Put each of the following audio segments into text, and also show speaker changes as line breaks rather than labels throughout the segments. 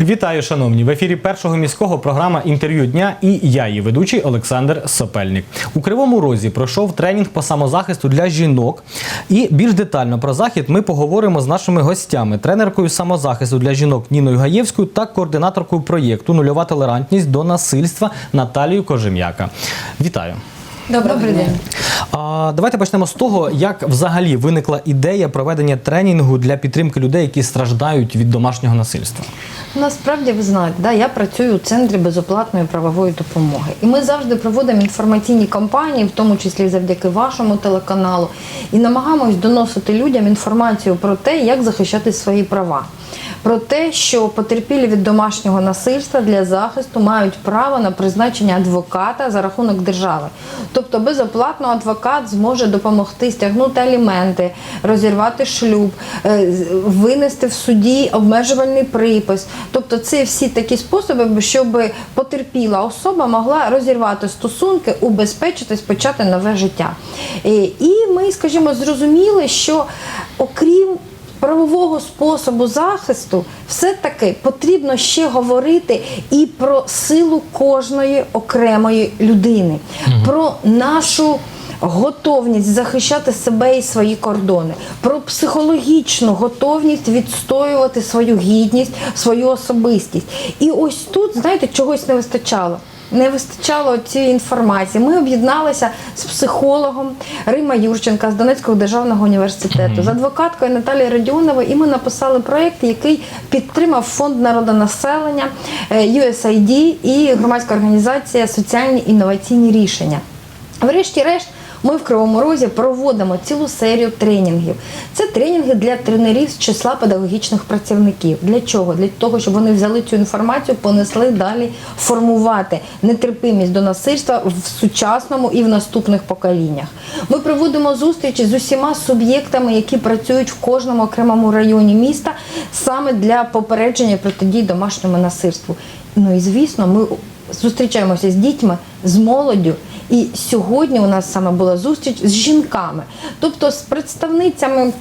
Вітаю, шановні! В ефірі першого міського програма інтерв'ю дня і я, її ведучий Олександр Сопельник. У Кривому Розі пройшов тренінг по самозахисту для жінок. І більш детально про захід ми поговоримо з нашими гостями: тренеркою самозахисту для жінок Ніною Гаєвською та координаторкою проєкту Нульова толерантність до насильства Наталією Кожем'яка. Вітаю!
Доброго
Добрий
дня.
день.
А, давайте почнемо з того, як взагалі виникла ідея проведення тренінгу для підтримки людей, які страждають від домашнього насильства.
Насправді ви знаєте, да, я працюю у центрі безоплатної правової допомоги. І ми завжди проводимо інформаційні кампанії, в тому числі завдяки вашому телеканалу, і намагаємось доносити людям інформацію про те, як захищати свої права. Про те, що потерпілі від домашнього насильства для захисту мають право на призначення адвоката за рахунок держави. Тобто безоплатно адвокат зможе допомогти стягнути аліменти, розірвати шлюб, е, винести в суді обмежувальний припис. Тобто це всі такі способи, щоб потерпіла особа могла розірвати стосунки, убезпечитись, почати нове життя. Е, І ми, скажімо, зрозуміли, що окрім правового способу захисту, все-таки потрібно ще говорити і про силу кожної окремої людини, про нашу. Готовність захищати себе і свої кордони, про психологічну готовність відстоювати свою гідність, свою особистість. І ось тут, знаєте, чогось не вистачало. Не вистачало цієї інформації. Ми об'єдналися з психологом Рима Юрченка з Донецького державного університету, з адвокаткою Наталією Радіоновою, і ми написали проєкт, який підтримав фонд народонаселення, е, USAID і громадська організація Соціальні інноваційні рішення. Врешті-решт, ми в Кривому Розі проводимо цілу серію тренінгів. Це тренінги для тренерів з числа педагогічних працівників. Для чого? Для того, щоб вони взяли цю інформацію, понесли далі формувати нетерпимість до насильства в сучасному і в наступних поколіннях. Ми проводимо зустрічі з усіма суб'єктами, які працюють в кожному окремому районі міста, саме для попередження протидії домашньому насильству. Ну і звісно, ми зустрічаємося з дітьми, з молоддю. І сьогодні у нас саме була зустріч з жінками, тобто з представницями.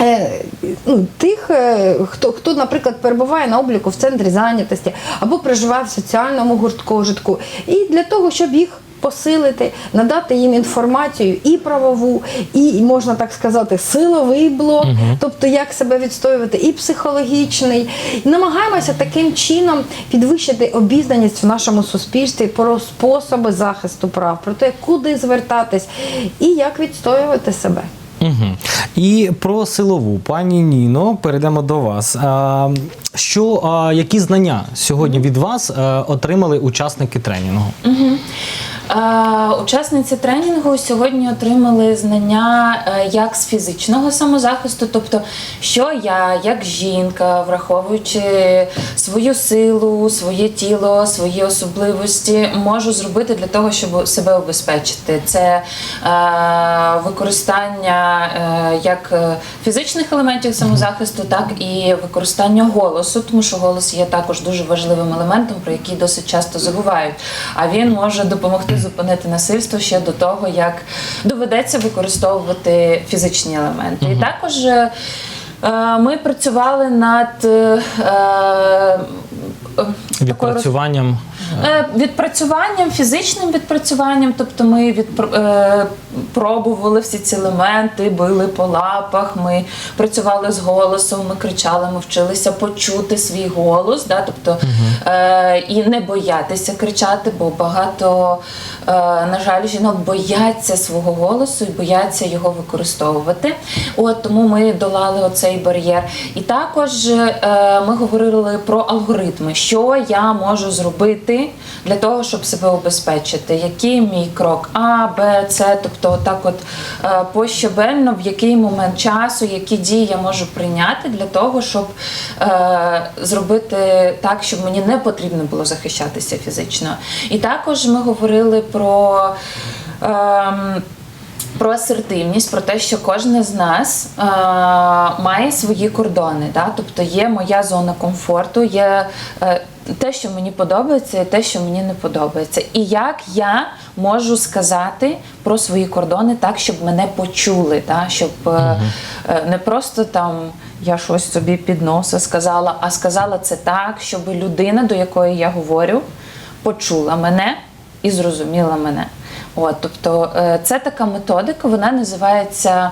е, Ну, тих, е, хто, хто, наприклад, перебуває на обліку в центрі зайнятості або проживає в соціальному гурткожитку, і для того, щоб їх посилити, надати їм інформацію і правову, і можна так сказати, силовий блок, тобто як себе відстоювати, і психологічний. І намагаємося таким чином підвищити обізнаність в нашому суспільстві про способи захисту прав, про те, куди звертатись і як відстоювати себе.
Угу. І про силову, пані Ніно, перейдемо до вас. А, що, а, які знання сьогодні від вас е, отримали учасники тренінгу?
Е, Учасниці тренінгу сьогодні отримали знання е, як з фізичного самозахисту, тобто, що я, як жінка, враховуючи свою силу, своє тіло, свої особливості, можу зробити для того, щоб себе обезпечити. Це е, використання е, як фізичних елементів самозахисту, так і використання голосу, тому що голос є також дуже важливим елементом, про який досить часто забувають. А він може допомогти зупинити насильство ще до того, як доведеться використовувати фізичні елементи. І також е, е, ми працювали над е,
Відпрацюванням.
Е, Відпрацюванням, фізичним відпрацюванням, тобто ми відпр- е, пробували всі ці елементи, били по лапах, ми працювали з голосом, ми кричали, ми вчилися почути свій голос, да, тобто е, і не боятися кричати, бо багато, на жаль, жінок бояться свого голосу і бояться його використовувати. От тому ми долали оцей бар'єр. І також ми говорили про алгоритми, що я можу зробити для того, щоб себе обезпечити, який мій крок А, Б, С, тобто так от е, пощебельно, в який момент часу, які дії я можу прийняти для того, щоб е, зробити так, щоб мені не потрібно було захищатися фізично. І також ми говорили про. ем, про асертивність, про те, що кожен з нас е, має свої кордони. Да? Тобто є моя зона комфорту, є е, те, що мені подобається, і те, що мені не подобається. І як я можу сказати про свої кордони так, щоб мене почули, да? щоб е, е, не просто там я щось собі під носа сказала, а сказала це так, щоб людина, до якої я говорю, почула мене і зрозуміла мене. От, тобто е, це така методика, вона називається.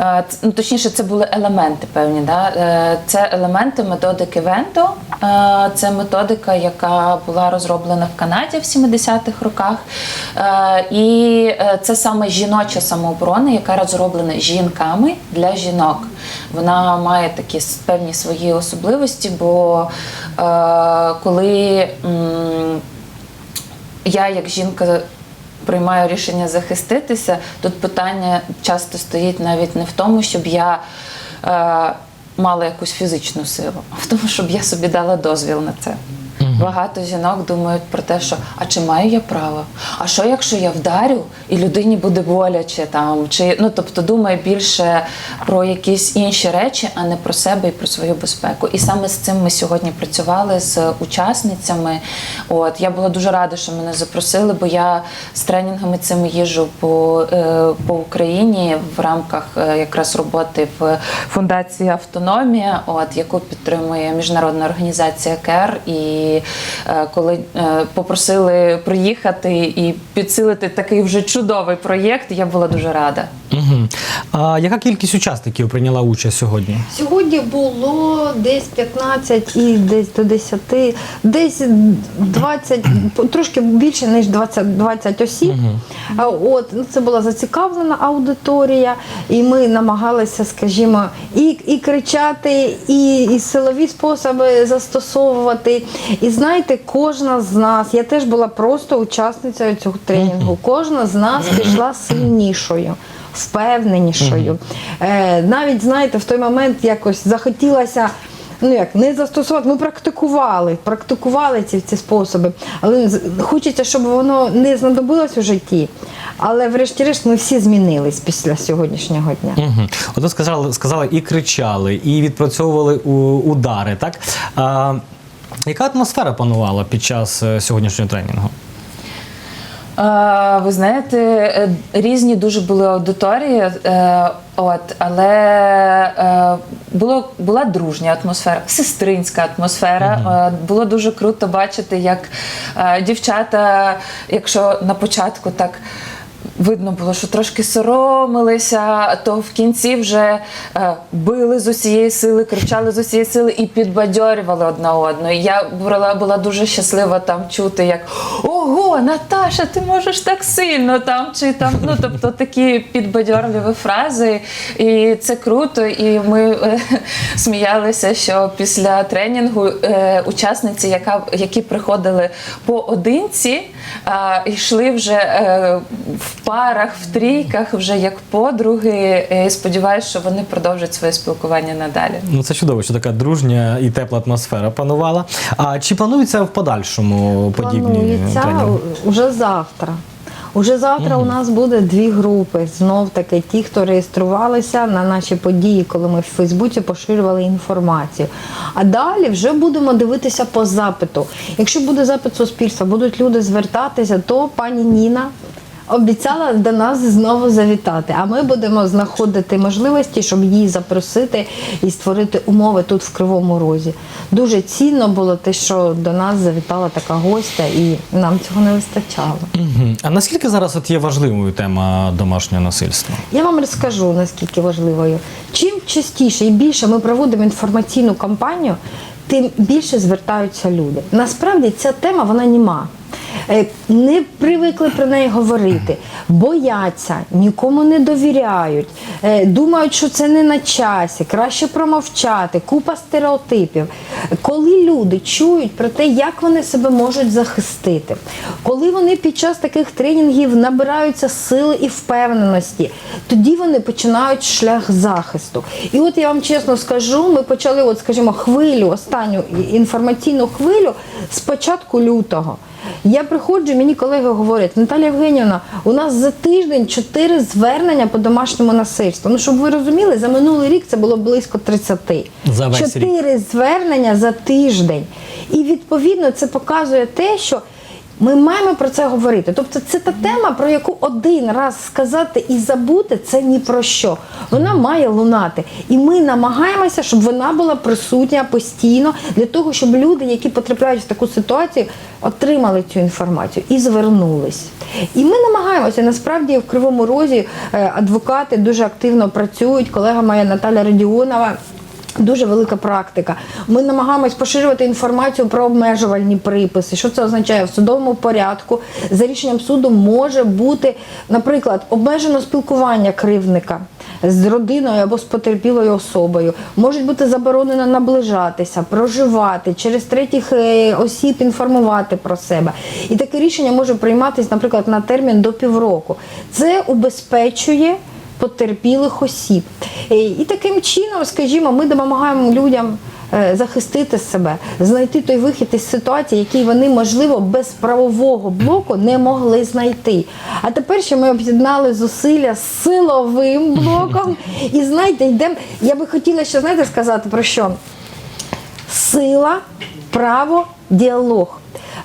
е, Ну, точніше, це були елементи певні. Да? Е, Це елементи методики Венто. Це методика, яка була розроблена в Канаді в 70-х роках. І це саме жіноча самооборона, яка розроблена жінками для жінок. Вона має такі певні свої особливості, бо коли. я як жінка приймаю рішення захиститися, тут питання часто стоїть навіть не в тому, щоб я е, мала якусь фізичну силу, а в тому, щоб я собі дала дозвіл на це. Багато жінок думають про те, що а чи маю я право? А що якщо я вдарю і людині буде боляче там? Чи ну тобто думає більше про якісь інші речі, а не про себе і про свою безпеку. І саме з цим ми сьогодні працювали з учасницями. От я була дуже рада, що мене запросили, бо я з тренінгами цими їжджу по, е, по Україні в рамках е, якраз роботи в фундації Автономія, от яку підтримує міжнародна організація КЕР. І коли е, попросили приїхати і підсилити такий вже чудовий проєкт, я була дуже рада.
Угу. А яка кількість учасників прийняла участь сьогодні?
Сьогодні було десь 15 і десь до 10, десь 20, трошки більше, ніж 20, 20 осіб. А От, ну, це була зацікавлена аудиторія, і ми намагалися, скажімо, і, і кричати, і, і силові способи застосовувати. І знаєте, кожна з нас, я теж була просто учасницею цього тренінгу, кожна з нас пішла сильнішою впевненішою. Е, навіть, знаєте, в той момент якось захотілося. Ну як не застосувати, ми практикували, практикували ці, ці способи, але хочеться, щоб воно не знадобилось у житті. Але врешті-решт ми всі змінились після сьогоднішнього дня.
Угу. От ви сказали, сказали і кричали, і відпрацьовували удари. Так? А, яка атмосфера панувала під час е, сьогоднішнього тренінгу?
Е, Ви знаєте, е, різні дуже були аудиторії, от, але було, була дружня атмосфера, сестринська атмосфера. Е, Було дуже круто бачити, як дівчата, якщо на початку так. Видно було, що трошки соромилися, то в кінці вже е, били з усієї сили, кричали з усієї сили і підбадьорювали одна одну. І я була, була дуже щаслива там чути, як Ого, Наташа, ти можеш так сильно там чи там. Ну тобто такі підбадьорливі фрази. І це круто. І ми е, сміялися, що після тренінгу е, учасниці, яка, які приходили поодинці, е, йшли вже е, в парах, в трійках, вже як подруги. І сподіваюся, що вони продовжать своє спілкування надалі.
Ну це чудово, що така дружня і тепла атмосфера панувала. А чи планується в подальшому подібні
Планується
тренінги?
уже завтра. Уже завтра у нас буде дві групи. Знов таки ті, хто реєструвалися на наші події, коли ми в Фейсбуці поширювали інформацію. А далі вже будемо дивитися по запиту. Якщо буде запит суспільства, будуть люди звертатися, то пані Ніна. Обіцяла до нас знову завітати, а ми будемо знаходити можливості, щоб її запросити і створити умови тут в Кривому Розі. Дуже цінно було те, що до нас завітала така гостя, і нам цього не вистачало.
А наскільки зараз от є важливою тема домашнього насильства?
Я вам розкажу наскільки важливою. Чим частіше і більше ми проводимо інформаційну кампанію, тим більше звертаються люди. Насправді ця тема вона німа. Е, Не привикли про неї говорити, бояться, нікому не довіряють, е, думають, що це не на часі, краще промовчати, купа стереотипів. Коли люди чують про те, як вони себе можуть захистити, коли вони під час таких тренінгів набираються сили і впевненості, тоді вони починають шлях захисту. І от я вам чесно скажу, ми почали, от скажімо, хвилю, останню інформаційну хвилю з початку лютого. Я приходжу, мені колеги говорять, Наталія Євгенівна, у нас за тиждень чотири звернення по домашньому насильству. Ну, щоб ви розуміли, за минулий рік це було близько 30.
За весь.
Чотири звернення за тиждень. І відповідно це показує те, що Ми маємо про це говорити. Тобто, це та тема, про яку один раз сказати і забути, це ні про що. Вона має лунати. І ми намагаємося, щоб вона була присутня постійно для того, щоб люди, які потрапляють в таку ситуацію, отримали цю інформацію і звернулись. І ми намагаємося. Насправді в Кривому Розі е, адвокати дуже активно працюють. Колега моя Наталя Радіонова. Дуже велика практика. Ми намагаємось поширювати інформацію про обмежувальні приписи. Що це означає? В судовому порядку за рішенням суду може бути, наприклад, обмежено спілкування кривника з родиною або з потерпілою особою. Може бути заборонено наближатися, проживати, через третіх е, осіб інформувати про себе. І таке рішення може прийматися, наприклад, на термін до півроку. Це убезпечує потерпілих осіб. Е, І таким чином, скажімо, ми допомагаємо людям е, захистити себе, знайти той вихід із ситуації, який вони, можливо, без правового блоку не могли знайти. А тепер ще ми об'єднали зусилля з силовим блоком. І знаєте, йдемо. Я би хотіла ще знаєте сказати про що? Сила, право, діалог.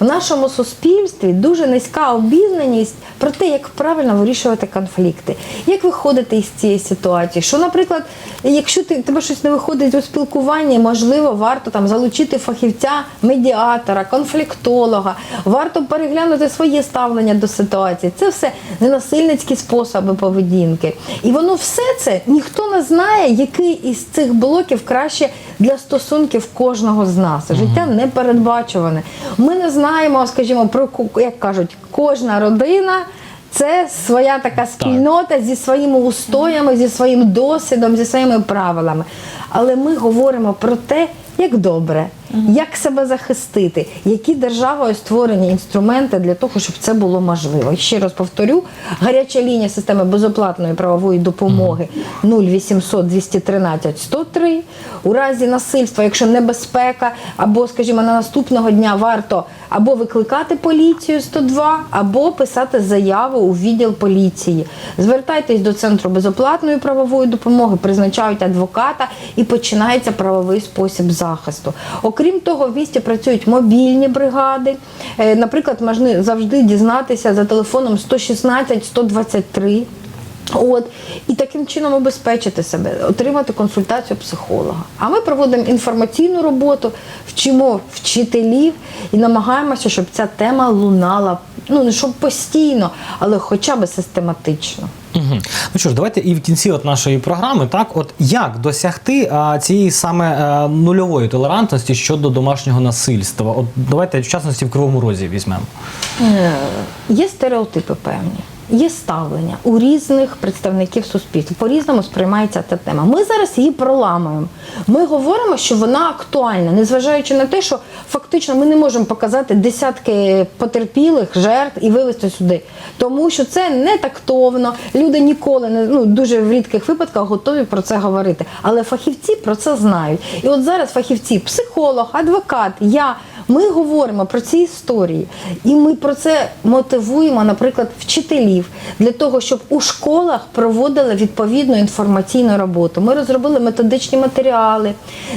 В нашому суспільстві дуже низька обізнаність про те, як правильно вирішувати конфлікти, як виходити із цієї ситуації. Що, наприклад, якщо ти тебе щось не виходить у спілкуванні, можливо, варто там залучити фахівця, медіатора, конфліктолога, варто переглянути своє ставлення до ситуації. Це все ненасильницькі способи поведінки. І воно все це ніхто не знає, який із цих блоків краще для стосунків кожного з нас. Життя не передбачуване. Ми не знаємо, скажімо, про як кажуть, кожна родина. Це своя така спільнота зі своїми устоями, зі своїм досвідом, зі своїми правилами. Але ми говоримо про те, як добре, як себе захистити, які державою створені інструменти для того, щоб це було можливо. І ще раз повторю: гаряча лінія системи безоплатної правової допомоги 0800 213 103. У разі насильства, якщо небезпека, або, скажімо, на наступного дня варто або викликати поліцію 102, або писати заяву у відділ поліції. Звертайтесь до центру безоплатної правової допомоги, призначають адвоката і починається правовий спосіб захисту. Окрім того, в місті працюють мобільні бригади. Е, Наприклад, можна завжди дізнатися за телефоном 116 123. От і таким чином обезпечити себе, отримати консультацію психолога. А ми проводимо інформаційну роботу, вчимо вчителів і намагаємося, щоб ця тема лунала. Ну не щоб постійно, але хоча б систематично.
Угу. Ну що ж, давайте і в кінці от нашої програми, так, от як досягти а, цієї саме а, нульової толерантності щодо домашнього насильства? От давайте в частності в Кривому Розі візьмемо.
Е, Є стереотипи певні. Є ставлення у різних представників суспільства. По-різному сприймається ця тема. Ми зараз її проламуємо. Ми говоримо, що вона актуальна, незважаючи на те, що фактично ми не можемо показати десятки потерпілих жертв і вивести сюди. Тому що це не тактовно. Люди ніколи не ну дуже в рідких випадках готові про це говорити. Але фахівці про це знають. І от зараз фахівці, психолог, адвокат, я. Ми говоримо про ці історії, і ми про це мотивуємо, наприклад, вчителів для того, щоб у школах проводили відповідну інформаційну роботу. Ми розробили методичні матеріали,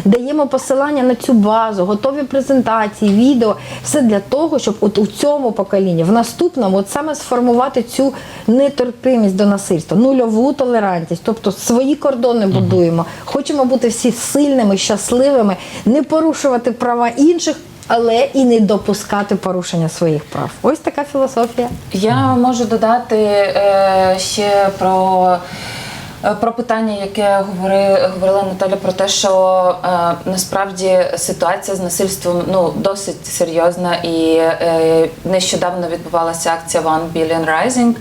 даємо посилання на цю базу, готові презентації, відео. Все для того, щоб от у цьому поколінні, в наступному, от саме сформувати цю нетерпимість до насильства, нульову толерантність, тобто свої кордони будуємо. Хочемо бути всі сильними, щасливими, не порушувати права інших але і не допускати порушення своїх прав. Ось така філософія.
Я можу додати е, ще про. Е, Про питання, яке говори, говорила Наталя, про те, що е, насправді ситуація з насильством ну досить серйозна, і е, нещодавно відбувалася акція One Billion Rising,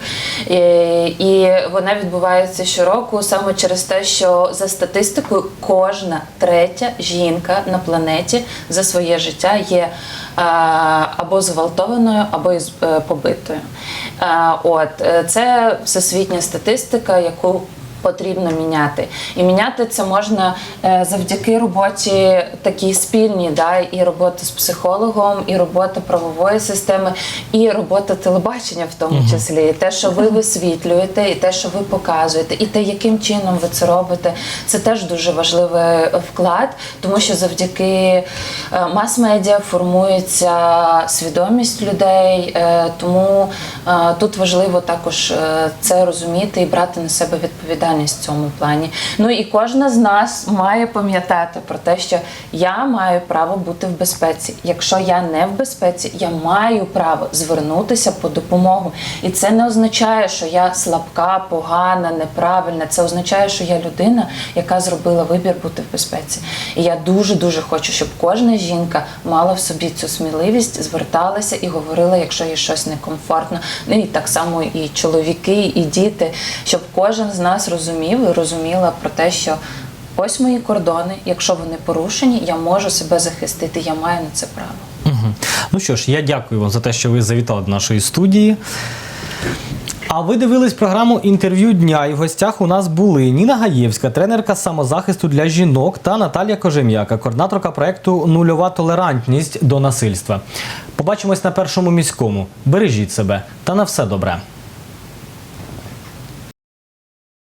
і, і вона відбувається щороку саме через те, що за статистикою кожна третя жінка на планеті за своє життя є е, або зґвалтованою, або із е, побитою. Е, От е, це всесвітня статистика, яку Потрібно міняти. І міняти це можна е, завдяки роботі такій спільній, да, і роботи з психологом, і робота правової системи, і робота телебачення в тому числі. І те, що ви висвітлюєте, і те, що ви показуєте, і те, яким чином ви це робите, це теж дуже важливий вклад, тому що завдяки е, мас-медіа формується свідомість людей, е, тому тут важливо також це розуміти і брати на себе відповідальність в цьому плані. Ну і кожна з нас має пам'ятати про те, що я маю право бути в безпеці. Якщо я не в безпеці, я маю право звернутися по допомогу. І це не означає, що я слабка, погана, неправильна. Це означає, що я людина, яка зробила вибір бути в безпеці. І я дуже дуже хочу, щоб кожна жінка мала в собі цю сміливість, зверталася і говорила, якщо їй щось некомфортно. Ну і так само і чоловіки, і діти, щоб кожен з нас розумів і розуміла про те, що. Ось мої кордони. Якщо вони порушені, я можу себе захистити. Я маю на це право.
Мгм. Ну що ж, я дякую вам за те, що ви завітали до нашої студії. А ви дивились програму інтерв'ю дня, і в гостях у нас були Ніна Гаєвська, тренерка самозахисту для жінок, та Наталія Кожем'яка, координаторка проекту Нульова толерантність до насильства. Побачимось на першому міському. Бережіть себе та на все добре.